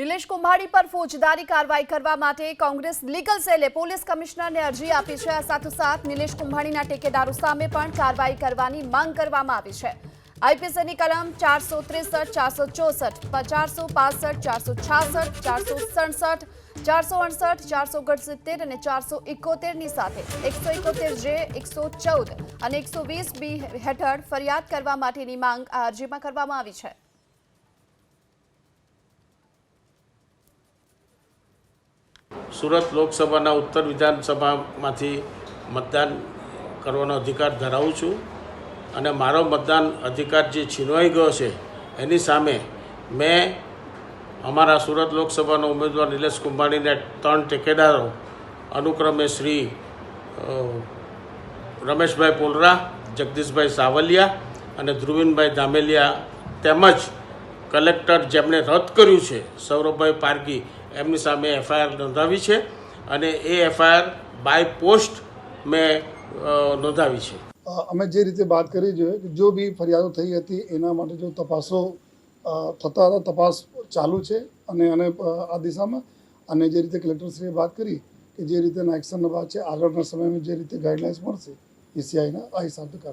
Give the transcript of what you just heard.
નિલેશ કુંભાણી પર ફોજદારી કાર્યવાહી કરવા માટે કોંગ્રેસ લીગલ સેલે પોલીસ કમિશનરને અરજી આપી છે. આ સાથોસાથ નિલેશ કુંભાણીના ટેકેદારો સામે પણ કાર્યવાહી કરવાની માંગ કરવામાં આવી છે. આઈપીસીની કલમ ચારસો ત્રેસઠ, ચારસો ચોસઠ ચારસો પાસઠ, ચારસો છાસઠ, ચારસો સડસઠ, ચારસો અડસઠ, ચારસો સિત્તેર અને ચારસો એકોતેરની સાથે એકસો એકોતેર જે, એકસો ચૌદ અને એકસો વીસ બી હેઠળ ફરિયાદ કરવા માટેની માંગ આ અરજીમાં કરવામાં આવી છે. સુરત લોકસભાના ઉત્તર વિધાનસભામાંથી મતદાન કરવાનો અધિકાર ધરાવું છું અને મારો મતદાન અધિકાર જે છીનવાઈ ગયો છે, એની સામે મેં અમારા સુરત લોકસભાના ઉમેદવાર નિલેશ કુંભાણીને ત્રણ ટેકેદારો, અનુક્રમે શ્રી રમેશભાઈ પોલરા, જગદીશભાઈ સાવલિયા અને ધ્રુવીનભાઈ ધામેલિયા તેમજ કલેક્ટર જેમણે રદ કર્યું છે, સૌરભભાઈ પારગી એમની સામે એફઆઈઆર નોંધાવી છે અને એ એફઆઈઆર બાય પોસ્ટ મેં નોંધાવી છે. અમે જે રીતે વાત કરી છે કે જો બી ફરિયાદો થઈ હતી, એના માટે જો તપાસો થતા હતા, તપાસ ચાલુ છે અને અને આ દિશામાં અને જે રીતે કલેક્ટરશ્રીએ વાત કરી કે જે રીતેના એક્શનના વાત છે, આગળના સમયમાં જે રીતે ગાઈડલાઇન્સ મળશે ઈસીઆઈના આ કરાશે.